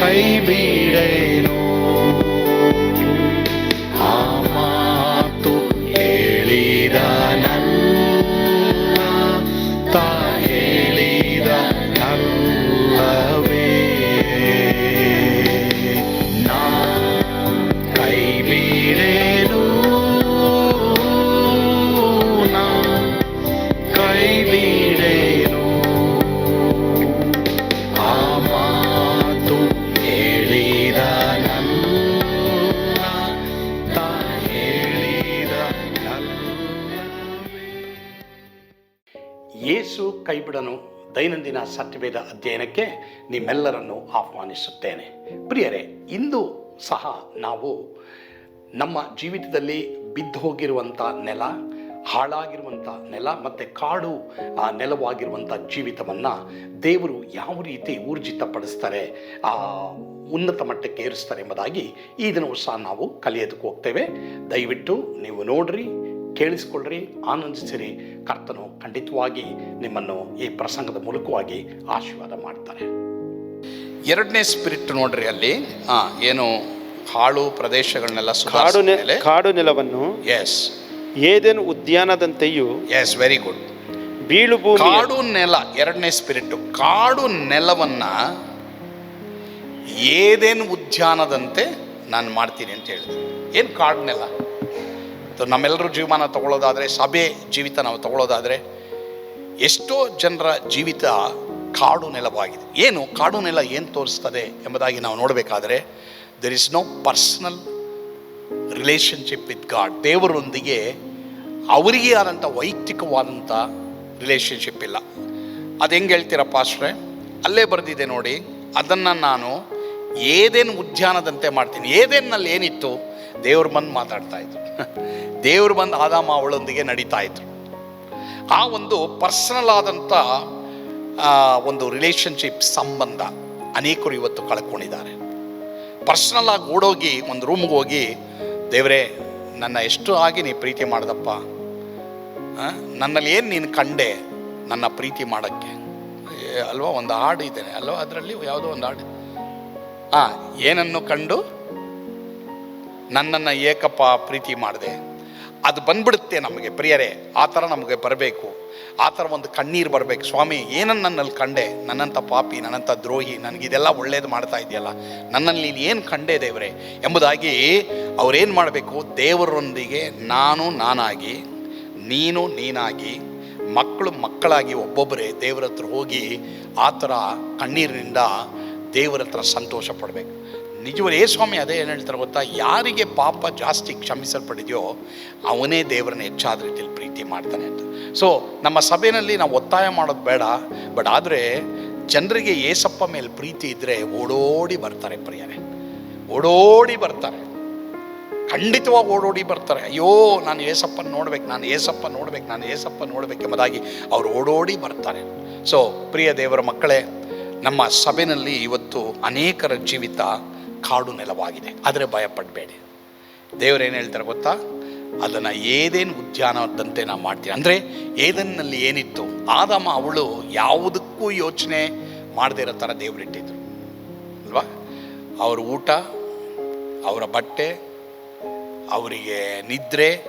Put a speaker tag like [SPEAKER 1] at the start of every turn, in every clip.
[SPEAKER 1] Baby. ಸತ್ಯವೇದ ಅಧ್ಯಯನಕ್ಕೆ ನಿಮ್ಮೆಲ್ಲರನ್ನು ಆಹ್ವಾನಿಸುತ್ತೇನೆ. ಪ್ರಿಯರೇ, ಇಂದು ಸಹ ನಾವು ನಮ್ಮ ಜೀವಿತದಲ್ಲಿ ಬಿದ್ದು ಹೋಗಿರುವಂಥ ನೆಲ, ಹಾಳಾಗಿರುವಂಥ ನೆಲ ಮತ್ತು ಕಾಡು, ಆ ನೆಲವಾಗಿರುವಂಥ ಜೀವಿತವನ್ನು ದೇವರು ಯಾವ ರೀತಿ ಊರ್ಜಿತಪಡಿಸ್ತಾರೆ, ಆ ಉನ್ನತ ಮಟ್ಟಕ್ಕೆ ಏರಿಸ್ತಾರೆ ಎಂಬುದಾಗಿ ಈ ದಿನವೂ ಸಹ ನಾವು ಕಲಿಯೋದಕ್ಕೆ ಹೋಗ್ತೇವೆ. ದಯವಿಟ್ಟು ನೀವು ನೋಡ್ರಿ ಕೇಳಿಸ್ಕೊಳ್ರಿ ಆನಂದಿಸಿರಿ. ಕರ್ತನು ಖಂಡಿತವಾಗಿ ನಿಮ್ಮನ್ನು ಈ ಪ್ರಸಂಗದ ಮೂಲಕವಾಗಿ ಆಶೀರ್ವಾದ ಮಾಡ್ತಾರೆ. ಎರಡನೇ ಸ್ಪಿರಿಟ್ ನೋಡ್ರಿ ಅಲ್ಲಿ. ಆ, ಏನು ಹಾಳು ಪ್ರದೇಶಗಳನ್ನೆಲ್ಲ
[SPEAKER 2] ಕಾಡು ನೆ- ಕಾಡು ನೆಲವನ್ನು
[SPEAKER 1] ಎಸ್
[SPEAKER 2] ಏದೇನು ಉದ್ಯಾನದಂತೆಯೂ
[SPEAKER 1] ಎಸ್ ವೆರಿ ಗುಡ್
[SPEAKER 2] ಬೀಳು ಭೂಮಿ
[SPEAKER 1] ಕಾಡು ನೆಲ ಎರಡನೇ ಸ್ಪಿರಿಟ್ ಕಾಡು ನೆಲವನ್ನ ಏದೇನು ಉದ್ಯಾನದಂತೆ ನಾನು ಮಾಡ್ತೀನಿ ಅಂತ ಹೇಳಿದೆ. ಏನು ಕಾಡು ನೆಲ? ಸೊ ನಮ್ಮೆಲ್ಲರೂ ಜೀವಮಾನ ತಗೊಳ್ಳೋದಾದರೆ, ಸಭೆ ಜೀವಿತ ನಾವು ತಗೊಳ್ಳೋದಾದರೆ, ಎಷ್ಟೋ ಜನರ ಜೀವಿತ ಕಾಡು ನೆಲವಾಗಿದೆ. ಏನು? ಕಾಡು ನೆಲ ಏನು ತೋರಿಸ್ತದೆ ಎಂಬುದಾಗಿ ನಾವು ನೋಡಬೇಕಾದ್ರೆ there is no personal relationship with God ದೇವರೊಂದಿಗೆ ಅವರಿಗೆ ಆದಂಥ ವೈಯಕ್ತಿಕವಾದಂಥ ರಿಲೇಷನ್ಶಿಪ್ ಇಲ್ಲ. ಅದು ಹೆಂಗೆ ಹೇಳ್ತೀರಪ್ಪ ಅಷ್ಟೇ ಅಲ್ಲೇ ಬರೆದಿದೆ ನೋಡಿ, ಅದನ್ನು ನಾನು ಏದೇನು ಉದ್ಯಾನದಂತೆ ಮಾಡ್ತೀನಿ ಏದೇನಲ್ಲಿ ಏನಿತ್ತು? ದೇವ್ರು ಬಂದು ಮಾತಾಡ್ತಾ ಇದ್ರು. ದೇವ್ರು ಬಂದು ಆದಾಮ ಅವಳೊಂದಿಗೆ ನಡೀತಾ ಇದ್ರು. ಆ ಒಂದು ಪರ್ಸನಲ್ ಆದಂಥ ಒಂದು ರಿಲೇಷನ್ಶಿಪ್ ಸಂಬಂಧ ಅನೇಕರು ಇವತ್ತು ಕಳ್ಕೊಂಡಿದ್ದಾರೆ. ಪರ್ಸ್ನಲ್ ಆಗಿ ಓಡೋಗಿ, ಒಂದು ರೂಮ್ಗೆ ಹೋಗಿ, ದೇವರೇ, ನನ್ನ ಎಷ್ಟು ಆಗಿ ನೀ ಪ್ರೀತಿ ಮಾಡ್ದಪ್ಪ? ನನ್ನಲ್ಲಿ ಏನು ನೀನು ಕಂಡೆ ನನ್ನ ಪ್ರೀತಿ ಮಾಡೋಕ್ಕೆ? ಅಲ್ವಾ, ಒಂದು ಹಾಡು ಇದೆ. ಅಲ್ವಾ, ಅದರಲ್ಲಿ ಯಾವುದೋ ಒಂದು ಹಾಡು. ಹಾಂ ಏನನ್ನು ಕಂಡು? ನನ್ನನ್ನು ಏಕಪ್ಪ ಪ್ರೀತಿ ಮಾಡಿದೆ. ಅದು ಬಂದ್ಬಿಡುತ್ತೆ ನಮಗೆ ಪ್ರಿಯರೇ, ಆ ಥರ ನಮಗೆ ಬರಬೇಕು. ಆ ಥರ ಒಂದು ಕಣ್ಣೀರು ಬರಬೇಕು. ಸ್ವಾಮಿ ಏನನ್ನು ನನ್ನಲ್ಲಿ ಕಂಡೆ? ನನ್ನಂಥ ಪಾಪಿ, ನನ್ನಂಥ ದ್ರೋಹಿ, ನನಗಿದೆಲ್ಲ ಒಳ್ಳೇದು ಮಾಡ್ತಾ ಇದೆಯಲ್ಲ, ನನ್ನಲ್ಲಿ ನೀನು ಏನು ಕಂಡೆ ದೇವರೇ? ಎಂಬುದಾಗಿ ಅವ್ರೇನು ಮಾಡಬೇಕು? ದೇವರೊಂದಿಗೆ ನಾನು ನಾನಾಗಿ, ನೀನು ನೀನಾಗಿ, ಮಕ್ಕಳು ಮಕ್ಕಳಾಗಿ ಒಬ್ಬೊಬ್ಬರೇ ದೇವರ ಹತ್ರ ಹೋಗಿ ಆ ಥರ ಕಣ್ಣೀರಿನಿಂದ ದೇವರ ಹತ್ರ ಸಂತೋಷ ಪಡಬೇಕು. ನಿಜವೇ ಏ ಸ್ವಾಮಿ ಅದೇ ಏನು ಹೇಳ್ತಾರೆ ಗೊತ್ತಾ? ಯಾರಿಗೆ ಪಾಪ ಜಾಸ್ತಿ ಕ್ಷಮಿಸಲ್ಪಡಿದೆಯೋ ಅವನೇ ದೇವರನ್ನ ಹೆಚ್ಚಾದ ರೀತಿಯಲ್ಲಿ ಪ್ರೀತಿ ಮಾಡ್ತಾನೆ ಅಂತ. ಸೊ ನಮ್ಮ ಸಭೆಯಲ್ಲಿ ನಾವು ಒತ್ತಾಯ ಮಾಡೋದು ಬೇಡ. ಬಟ್ ಆದರೆ ಜನರಿಗೆ ಏಸಪ್ಪ ಮೇಲೆ ಪ್ರೀತಿ ಇದ್ದರೆ ಓಡೋಡಿ ಬರ್ತಾರೆ ಪ್ರಿಯರೇ. ಓಡೋಡಿ ಬರ್ತಾರೆ. ಖಂಡಿತವಾಗಿ ಓಡೋಡಿ ಬರ್ತಾರೆ. ಅಯ್ಯೋ, ನಾನು ಏಸಪ್ಪನ ನೋಡ್ಬೇಕು, ನಾನು ಏಸಪ್ಪ ನೋಡ್ಬೇಕು, ನಾನು ಏಸಪ್ಪ ನೋಡ್ಬೇಕು ಎಂಬುದಾಗಿ ಅವ್ರು ಓಡೋಡಿ ಬರ್ತಾರೆ. ಸೊ ಪ್ರಿಯ ದೇವರ ಮಕ್ಕಳೇ, ನಮ್ಮ ಸಭೆಯಲ್ಲಿ ಇವತ್ತು ಅನೇಕರ ಜೀವಿತ ಕಾಡು ನೆಲವಾಗಿದೆ. ಆದರೆ ಭಯಪಡಬೇಡಿ. ದೇವರೇನು ಹೇಳ್ತಾರೆ ಗೊತ್ತಾ? ಅದನ್ನು ಏದೇನು ಉದ್ಯಾನದಂತೆ ನಾವು ಮಾಡ್ತೀವಿ. ಅಂದರೆ ಏದನ್ನಲ್ಲಿ ಏನಿತ್ತು? ಆದಮ ಅವಳು ಯಾವುದಕ್ಕೂ ಯೋಚನೆ ಮಾಡದೇ ಇರೋ ಥರ ದೇವರಿಟ್ಟಿದ್ರು ಅಲ್ವಾ? ಅವ್ರ ಊಟ, ಅವರ ಬಟ್ಟೆ, ಅವರಿಗೆ ನಿದ್ರೆ,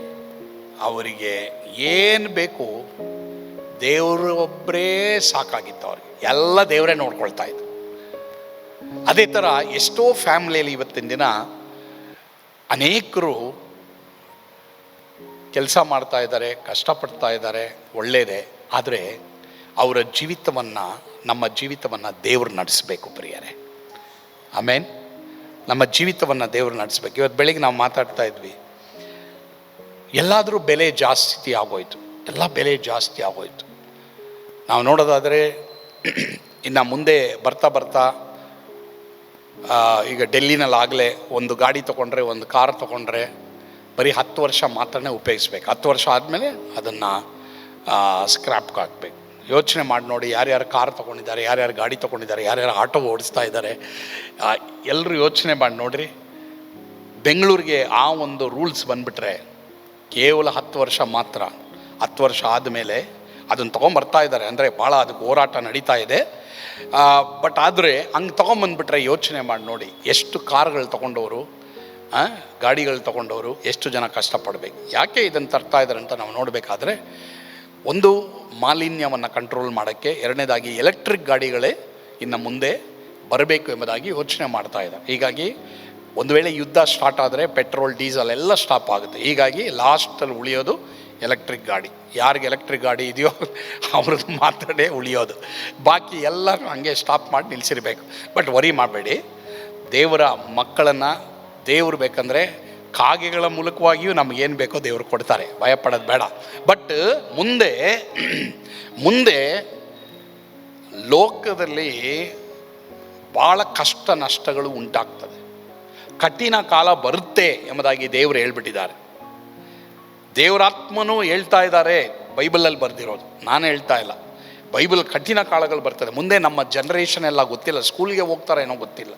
[SPEAKER 1] ಅವರಿಗೆ ಏನು ಬೇಕು ದೇವರು ಒಬ್ಬರೇ ಸಾಕಾಗಿತ್ತು ಅವ್ರಿಗೆ. ಎಲ್ಲ ದೇವರೇ ನೋಡ್ಕೊಳ್ತಾ ಇದ್ರು. ಅದೇ ಥರ ಎಷ್ಟೋ ಫ್ಯಾಮಿಲಿಯಲ್ಲಿ ಇವತ್ತಿನ ದಿನ ಅನೇಕರು ಕೆಲಸ ಮಾಡ್ತಾ ಇದ್ದಾರೆ, ಕಷ್ಟಪಡ್ತಾ ಇದ್ದಾರೆ ಒಳ್ಳೆಯದೇ ಆದರೆ ಅವರ ಜೀವಿತವನ್ನು, ನಮ್ಮ ಜೀವಿತವನ್ನು ದೇವರು ನಡೆಸಬೇಕು ಪ್ರಿಯರೇ. ಆಮೇನ್? ನಮ್ಮ ಜೀವಿತವನ್ನು ದೇವರು ನಡೆಸಬೇಕು. ಇವತ್ತು ಬೆಳಿಗ್ಗೆ ನಾವು ಮಾತಾಡ್ತಾ ಇದ್ವಿ. ಎಲ್ಲಾದರೂ ಬೆಲೆ ಜಾಸ್ತಿ ಆಗೋಯ್ತು. ಎಲ್ಲ ಬೆಲೆ ಜಾಸ್ತಿ ಆಗೋಯ್ತು. ನಾವು ನೋಡೋದಾದರೆ, ಇನ್ನು ಮುಂದೆ ಬರ್ತಾ ಬರ್ತಾ ಈಗ ಡೆಲ್ಲಿನಲ್ಲಾಗಲೇ ಒಂದು ಗಾಡಿ ತೊಗೊಂಡ್ರೆ, ಒಂದು ಕಾರ್ ತೊಗೊಂಡ್ರೆ ಬರೀ ಹತ್ತು ವರ್ಷ ಮಾತ್ರನೇ ಉಪಯೋಗಿಸ್ಬೇಕು. ಹತ್ತು ವರ್ಷ ಆದಮೇಲೆ ಅದನ್ನು ಸ್ಕ್ರ್ಯಾಪ್ಗೆ ಹಾಕ್ಬೇಕು. ಯೋಚನೆ ಮಾಡಿ ನೋಡಿ ಯಾರ್ಯಾರು ಕಾರ್ ತೊಗೊಂಡಿದ್ದಾರೆ, ಯಾರ್ಯಾರು ಗಾಡಿ ತೊಗೊಂಡಿದ್ದಾರೆ, ಯಾರ್ಯಾರು ಆಟೋ ಓಡಿಸ್ತಾ ಇದ್ದಾರೆ. ಎಲ್ಲರೂ ಯೋಚನೆ ಮಾಡಿ ನೋಡಿರಿ, ಬೆಂಗಳೂರಿಗೆ ಆ ಒಂದು ರೂಲ್ಸ್ ಬಂದುಬಿಟ್ರೆ ಕೇವಲ ಹತ್ತು ವರ್ಷ ಮಾತ್ರ. ಹತ್ತು ವರ್ಷ ಆದಮೇಲೆ ಅದನ್ನು ತೊಗೊಂಬರ್ತಾ ಇದ್ದಾರೆ. ಅಂದರೆ ಭಾಳ ಅದಕ್ಕೆ ಹೋರಾಟ ನಡೀತಾ ಇದೆ. ಬಟ್ ಆದರೆ ಹಂಗೆ ತೊಗೊಂಬಂದ್ಬಿಟ್ರೆ ಯೋಚನೆ ಮಾಡಿ ನೋಡಿ, ಎಷ್ಟು ಕಾರ್ಗಳು ತೊಗೊಂಡವರು ಗಾಡಿಗಳು ತೊಗೊಂಡವರು, ಎಷ್ಟು ಜನ ಕಷ್ಟಪಡಬೇಕು. ಯಾಕೆ ಇದನ್ನು ತರ್ತಾ ಇದ್ದಾರೆ ಅಂತ ನಾವು ನೋಡಬೇಕಾದ್ರೆ, ಒಂದು ಮಾಲಿನ್ಯವನ್ನು ಕಂಟ್ರೋಲ್ ಮಾಡೋಕ್ಕೆ ಎರಡನೇದಾಗಿ ಎಲೆಕ್ಟ್ರಿಕ್ ಗಾಡಿಗಳೇ ಇನ್ನು ಮುಂದೆ ಬರಬೇಕು ಎಂಬುದಾಗಿ ಯೋಚನೆ ಮಾಡ್ತಾ ಇದ್ದಾರೆ ಹೀಗಾಗಿ ಒಂದು ವೇಳೆ ಯುದ್ಧ ಸ್ಟಾರ್ಟ್ ಆದರೆ ಪೆಟ್ರೋಲ್ ಡೀಸೆಲ್ ಎಲ್ಲ ಸ್ಟಾಪ್ ಆಗುತ್ತೆ. ಹೀಗಾಗಿ ಲಾಸ್ಟಲ್ಲಿ ಉಳಿಯೋದು ಎಲೆಕ್ಟ್ರಿಕ್ ಗಾಡಿ. ಯಾರಿಗೆ ಎಲೆಕ್ಟ್ರಿಕ್ ಗಾಡಿ ಇದೆಯೋ ಅವ್ರದ್ದು ಮಾತ್ರನೇ ಉಳಿಯೋದು. ಬಾಕಿ ಎಲ್ಲರೂ ಹಂಗೆ ಸ್ಟಾಪ್ ಮಾಡಿ ನಿಲ್ಲಿಸಿರ್ಬೇಕು ಬಟ್ ವರಿ ಮಾಡಬೇಡಿ. ದೇವರ ಮಕ್ಕಳನ್ನು ದೇವರು ಬೇಕಂದರೆ ಕಾಗೆಗಳ ಮೂಲಕವಾಗಿಯೂ ನಮಗೇನು ಬೇಕೋ ದೇವರು ಕೊಡ್ತಾರೆ. ಭಯಪಡೋದು ಬೇಡ. ಬಟ್ ಮುಂದೆ ಮುಂದೆ ಲೋಕದಲ್ಲಿ ಭಾಳ ಕಷ್ಟ ನಷ್ಟಗಳು ಉಂಟಾಗ್ತದೆ. ಕಠಿಣ ಕಾಲ ಬರುತ್ತೆ ಎಂಬುದಾಗಿ ದೇವರು ಹೇಳ್ಬಿಟ್ಟಿದ್ದಾರೆ. ದೇವರಾತ್ಮನೂ ಹೇಳ್ತಾ ಇದ್ದಾರೆ ಬೈಬಲಲ್ಲಿ ಬರೆದಿರೋದು. ನಾನು ಹೇಳ್ತಾ ಇಲ್ಲ. ಬೈಬಲ್ ಕಠಿಣ ಕಾಲಗಳು ಬರ್ತದೆ. ಮುಂದೆ ನಮ್ಮ ಜನ್ರೇಷನ್ ಎಲ್ಲ ಗೊತ್ತಿಲ್ಲ. ಸ್ಕೂಲ್ಗೆ ಹೋಗ್ತಾರೆ ಏನೋ ಗೊತ್ತಿಲ್ಲ.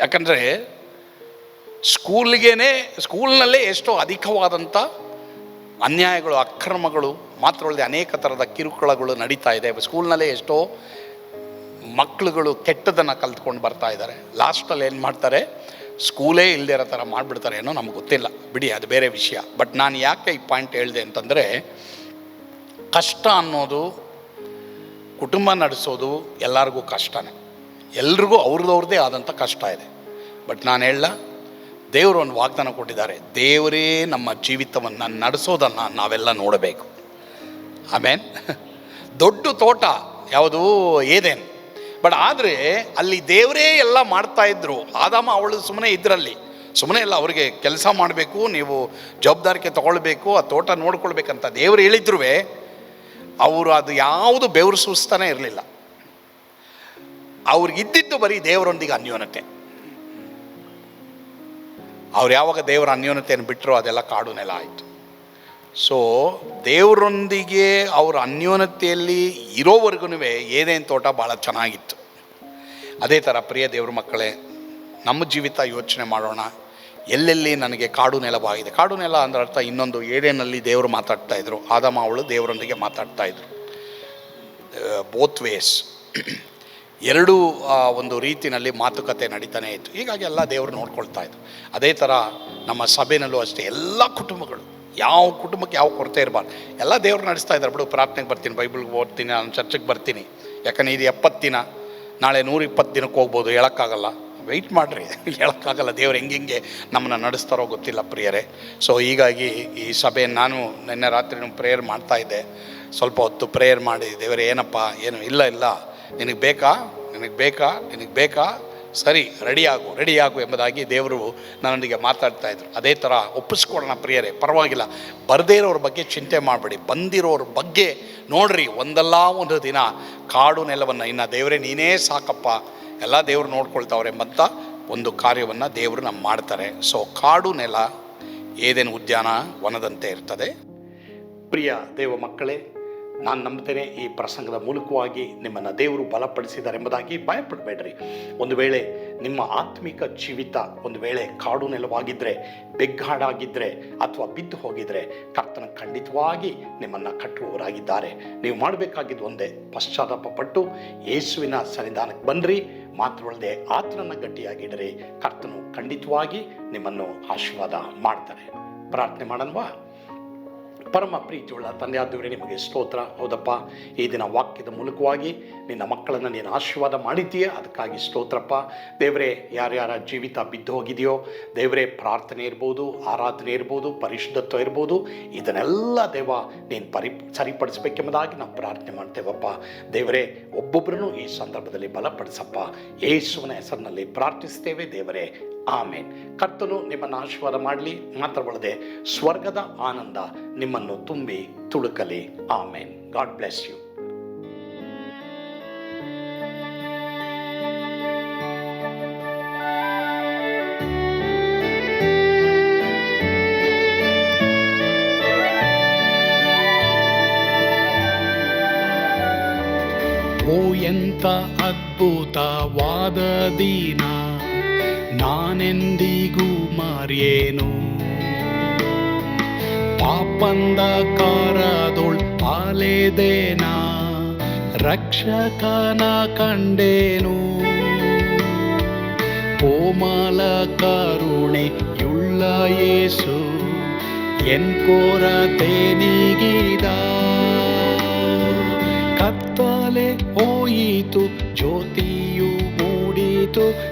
[SPEAKER 1] ಯಾಕಂದರೆ ಸ್ಕೂಲ್ಗೇನೆ, ಸ್ಕೂಲ್ನಲ್ಲೇ ಎಷ್ಟೋ ಅಧಿಕವಾದಂಥ ಅನ್ಯಾಯಗಳು, ಅಕ್ರಮಗಳು ಮಾತ್ರವಲ್ಲದೆ ಅನೇಕ ಥರದ ಕಿರುಕುಳಗಳು ನಡೀತಾ ಇದೆ. ಸ್ಕೂಲ್ನಲ್ಲೇ ಎಷ್ಟೋ ಮಕ್ಕಳುಗಳು ಕೆಟ್ಟದನ್ನು ಕಲ್ತ್ಕೊಂಡು ಬರ್ತಾ ಇದ್ದಾರೆ. ಲಾಸ್ಟಲ್ಲಿ ಏನು ಮಾಡ್ತಾರೆ? ಸ್ಕೂಲೇ ಇಲ್ಲದೆ ಇರೋ ಥರ ಮಾಡಿಬಿಡ್ತಾರೆ ಏನೋ ನಮ್ಗೆ ಗೊತ್ತಿಲ್ಲ. ಬಿಡಿ, ಅದು ಬೇರೆ ವಿಷಯ. ಬಟ್ ನಾನು ಯಾಕೆ ಈ ಪಾಯಿಂಟ್ ಹೇಳಿದೆ ಅಂತಂದರೆ, ಕಷ್ಟ ಅನ್ನೋದು ಕುಟುಂಬ ನಡೆಸೋದು ಎಲ್ಲರಿಗೂ ಕಷ್ಟನೇ. ಎಲ್ರಿಗೂ ಅವ್ರದ್ದವ್ರದ್ದೇ ಆದಂಥ ಕಷ್ಟ ಇದೆ. ಬಟ್ ನಾನು ಹೇಳ ದೇವರು ಒಂದು ವಾಗ್ದಾನ ಕೊಟ್ಟಿದ್ದಾರೆ. ದೇವರೇ ನಮ್ಮ ಜೀವಿತವನ್ನು ನಡೆಸೋದನ್ನು ನಾವೆಲ್ಲ ನೋಡಬೇಕು. ಆಮೇನ್ ದೊಡ್ಡ ತೋಟ, ಯಾವುದು ಏದೇನು? ಬಟ್ ಆದರೆ ಅಲ್ಲಿ ದೇವರೇ ಎಲ್ಲ ಮಾಡ್ತಾ ಇದ್ರು. ಆದಾಮ ಅವಳು ಸುಮ್ಮನೆ ಇದ್ರಲ್ಲಿ. ಸುಮ್ಮನೆ ಎಲ್ಲ ಅವ್ರಿಗೆ ಕೆಲಸ ಮಾಡಬೇಕು, ನೀವು ಜವಾಬ್ದಾರಿಕೆ ತಗೊಳ್ಬೇಕು, ಆ ತೋಟ ನೋಡ್ಕೊಳ್ಬೇಕಂತ ದೇವರು ಹೇಳಿದ್ರು ಅವರು ಅದು ಯಾವುದು ಬೆವರು ಸೂಸ್ತಾನೆ ಇರಲಿಲ್ಲ. ಅವ್ರಿಗಿದ್ದಿದ್ದು ಬರೀ ದೇವರೊಂದಿಗೆ ಅನ್ಯೋನತೆ ಅವ್ರು ಯಾವಾಗ ದೇವರ ಅನ್ಯೋನತೆಯನ್ನು ಬಿಟ್ಟರು ಅದೆಲ್ಲ ಕಾಡು ನೆಲ ಆಯಿತು. ಸೊ ದೇವರೊಂದಿಗೆ ಅವರ ಅನ್ಯೋನ್ಯತೆಯಲ್ಲಿ ಇರೋವರೆಗೂ ಏನೇನು ತೋಟ ಭಾಳ ಚೆನ್ನಾಗಿತ್ತು. ಅದೇ ಥರ ಪ್ರಿಯ ದೇವ್ರ ಮಕ್ಕಳೇ, ನಮ್ಮ ಜೀವಿತ ಯೋಚನೆ ಮಾಡೋಣ. ಎಲ್ಲೆಲ್ಲಿ ನನಗೆ ಕಾಡು ನೆಲವಾಗಿದೆ ಕಾಡು ನೆಲ ಅಂದ್ರೆ ಅರ್ಥ ಇನ್ನೊಂದು ಏಡೇನಲ್ಲಿ ದೇವರು ಮಾತಾಡ್ತಾ ಇದ್ರು. ಆದಮ ಅವಳು ದೇವರೊಂದಿಗೆ ಮಾತಾಡ್ತಾ ಇದ್ರು. ಬೋತ್ ವೇಸ್ ಎರಡೂ ಒಂದು ರೀತಿಯಲ್ಲಿ ಮಾತುಕತೆ ನಡೀತಾನೆ ಇತ್ತು. ಹೀಗಾಗಿ ಎಲ್ಲ ದೇವರು ನೋಡ್ಕೊಳ್ತಾ ಇದ್ರು. ಅದೇ ಥರ ನಮ್ಮ ಸಭೆನಲ್ಲೂ ಅಷ್ಟೇ ಎಲ್ಲ ಕುಟುಂಬಗಳು ಯಾವ ಕುಟುಂಬಕ್ಕೆ ಯಾವ ಕೊರತೆ ಇರಬಾರ್ದು. ಎಲ್ಲ ದೇವ್ರು ನಡೆಸ್ತಾ ಇದ್ದಾರೆ. ಬಿಡು, ಪ್ರಾರ್ಥನೆಗೆ ಬರ್ತೀನಿ, ಬೈಬಲ್ಗೆ ಓದ್ತೀನಿ, ನಾನು ಚರ್ಚಿಗೆ ಬರ್ತೀನಿ. ಯಾಕಂದ್ರೆ ಇದು ಎಪ್ಪತ್ತು ದಿನ. ನಾಳೆ ನೂರ ಇಪ್ಪತ್ತು ದಿನಕ್ಕೆ ಹೋಗ್ಬೋದು, ಹೇಳೋಕ್ಕಾಗಲ್ಲ. ವೆಯ್ಟ್ ಮಾಡಿರಿ. ಹೇಳೋಕ್ಕಾಗಲ್ಲ. ದೇವ್ರು ಹೆಂಗೆ ಹೆಂಗೆ ನಮ್ಮನ್ನು ನಡೆಸ್ತಾರೋ ಗೊತ್ತಿಲ್ಲ ಪ್ರಿಯರೇ. ಸೊ ಹೀಗಾಗಿ ಈ ಸಭೆ ನಾನು ನಿನ್ನೆ ರಾತ್ರಿ ಪ್ರೇಯರ್ ಮಾಡ್ತಾ ಇದ್ದೆ. ಸ್ವಲ್ಪ ಹೊತ್ತು ಪ್ರೇಯರ್ ಮಾಡಿ, ದೇವರೇ, ಏನಪ್ಪ, ಏನು ಇಲ್ಲ ಇಲ್ಲ. ನಿನಗೆ ಬೇಕಾ? ನಿನಗೆ ಬೇಕಾ? ನಿನಗೆ ಬೇಕಾ? ಸರಿ ರೆಡಿಯಾಗು ರೆಡಿಯಾಗು ಎಂಬುದಾಗಿ ದೇವರು ನನ್ನೊಂದಿಗೆ ಮಾತಾಡ್ತಾ ಇದ್ರು. ಅದೇ ಥರ ಒಪ್ಪಿಸ್ಕೊಡೋಣ ಪ್ರಿಯರೇ, ಪರವಾಗಿಲ್ಲ. ಬರದೇ ಇರೋರ ಬಗ್ಗೆ ಚಿಂತೆ ಮಾಡಬೇಡಿ. ಬಂದಿರೋರ ಬಗ್ಗೆ ನೋಡ್ರಿ, ಒಂದಲ್ಲ ಒಂದು ದಿನ ಕಾಡು ನೆಲವನ್ನು ಇನ್ನು ದೇವರೇ ನೀನೇ ಸಾಕಪ್ಪ. ಎಲ್ಲ ದೇವರು ನೋಡ್ಕೊಳ್ತಾವ್ರೆ ಎಂಬಂಥ ಒಂದು ಕಾರ್ಯವನ್ನು ದೇವರು ನಮ್ಮ ಮಾಡ್ತಾರೆ. ಸೊ ಕಾಡು ನೆಲ, ಏದೇನು ಉದ್ಯಾನ, ವನದಂತೆ ಇರ್ತದೆ. ಪ್ರಿಯ ದೇವ ಮಕ್ಕಳೇ ನಾನು ನಂಬ್ತೇನೆ ಈ ಪ್ರಸಂಗದ ಮೂಲಕವಾಗಿ ನಿಮ್ಮನ್ನು ದೇವರು ಬಲಪಡಿಸಿದ್ದಾರೆ ಎಂಬುದಾಗಿ ಭಯಪಡಬೇಡ್ರಿ. ಒಂದು ವೇಳೆ ನಿಮ್ಮ ಆತ್ಮಿಕ ಜೀವಿತ ಒಂದು ವೇಳೆ ಕಾಡು ನೆಲವಾಗಿದ್ದರೆ ಬೆಗ್ಗಾಡಾಗಿದ್ದರೆ ಅಥವಾ ಬಿದ್ದು ಹೋಗಿದ್ರೆ, ಕರ್ತನ ಖಂಡಿತವಾಗಿ ನಿಮ್ಮನ್ನು ಕಟ್ಟುವವರಾಗಿದ್ದಾರೆ. ನೀವು ಮಾಡಬೇಕಾಗಿದ್ದು ಒಂದೇ ಪಶ್ಚಾತ್ತಾಪ ಪಟ್ಟು ಯೇಸುವಿನ ಸನ್ನಿಧಾನಕ್ಕೆ ಬನ್ನಿರಿ. ಮಾತ್ರವಲ್ಲದೆ ಆತನನ್ನು ಗಟ್ಟಿಯಾಗಿಡ್ರಿ. ಕರ್ತನು ಖಂಡಿತವಾಗಿ ನಿಮ್ಮನ್ನು ಆಶೀರ್ವಾದ ಮಾಡ್ತಾರೆ. ಪ್ರಾರ್ಥನೆ ಮಾಡಲ್ವಾ ಪರಮ ಪ್ರೀತಿಯುಳ್ಳ ತಂದೆಯಾದವರೇ ನಿಮಗೆ ಸ್ತೋತ್ರ. ಹೌದಪ್ಪ, ಈ ದಿನ ವಾಕ್ಯದ ಮೂಲಕವಾಗಿ ನಿನ್ನ ಮಕ್ಕಳನ್ನು ನೀನು ಆಶೀರ್ವಾದ ಮಾಡಿದ್ದೀಯ? ಅದಕ್ಕಾಗಿ ಸ್ತೋತ್ರಪ್ಪ. ದೇವರೇ, ಯಾರ್ಯಾರ ಜೀವಿತ ಬಿದ್ದು ಹೋಗಿದೆಯೋ ದೇವರೇ, ಪ್ರಾರ್ಥನೆ ಇರ್ಬೋದು, ಆರಾಧನೆ ಇರ್ಬೋದು, ಪರಿಶುದ್ಧತ್ವ ಇರ್ಬೋದು, ಇದನ್ನೆಲ್ಲ ದೇವ ನೀನು ಪರಿ, ಸರಿಪಡಿಸಬೇಕೆಂಬುದಾಗಿ ನಾವು ಪ್ರಾರ್ಥನೆ ಮಾಡ್ತೇವಪ್ಪ. ದೇವರೇ, ಒಬ್ಬೊಬ್ಬರನ್ನು ಈ ಸಂದರ್ಭದಲ್ಲಿ ಬಲಪಡಿಸಪ್ಪ. ಯೇಸುವಿನ ಹೆಸರಿನಲ್ಲಿ ಪ್ರಾರ್ಥಿಸ್ತೇವೆ ದೇವರೇ. ಆಮೇನ್. ಕರ್ತನು ನಿಮ್ಮನ್ನು ಆಶೀರ್ವಾದ ಮಾಡಲಿ, ಮಾತ್ರವಲ್ಲದೆ ಸ್ವರ್ಗದ ಆನಂದ ನಿಮ್ಮನ್ನು ತುಂಬಿ ತುಳುಕಲಿ. ಆಮೇನ್. ಗಾಡ್ ಬ್ಲೆಸ್ ಯು
[SPEAKER 3] ಎಂತ ಅದ್ಭುತವಾದ ದಿನ. ನಾನೆಂದಿಗೂ ಮಾರ್ಯೇನು?
[SPEAKER 1] ಪಾಪಂದಕಾರದೊಳ್ ಪಾಲೇದೇನ? ರಕ್ಷಕನ ಕಂಡೇನು? ಕೋಮಲ ಕರುಣೆಯುಳ್ಳ ಯೇಸು ಎನ್ ಕೊರತೆ ನೀಗಿದ? ಕತ್ತಲೆ ಹೋಯಿತು, ಜ್ಯೋತಿಯು ಮೂಡಿತು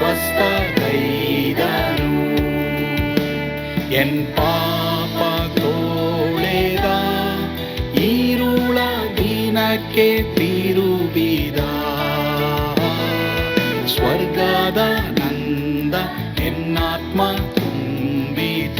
[SPEAKER 1] ಸ್ವಸ್ಥಗೈದನು ಎನ್ ಪಾಪ ತೋಳೆದ ಈರುಳ ದಿನಕ್ಕೆ ತಿರುಬಿದ. ಸ್ವರ್ಗದ ನಂದ ಎನ್ನಾತ್ಮ ತುಂಬಿತ.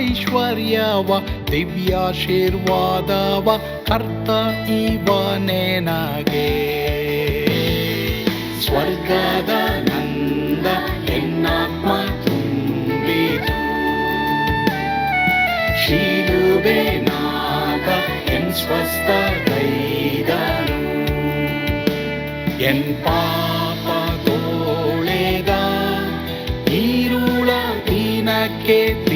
[SPEAKER 1] ಐಶ್ವರ್ಯವ, ದಿವ್ಯಾಶೀರ್ವಾದವ, ಕರ್ತ ಇವನೇ ನನಗೆ ಸ್ವರ್ಗದ ನಂದ ಹೆಣ್ಣಾತ್ಮ ತುಂಬಿತು. ಶೀಲುಬೆ ನಾಗ ಎನ್ ಸ್ವಸ್ಥ ಕೈದನು. ಎನ್ ಪಾಪ ತೋಳೆದ, ಈರುಳ ದಿನಕ್ಕೆ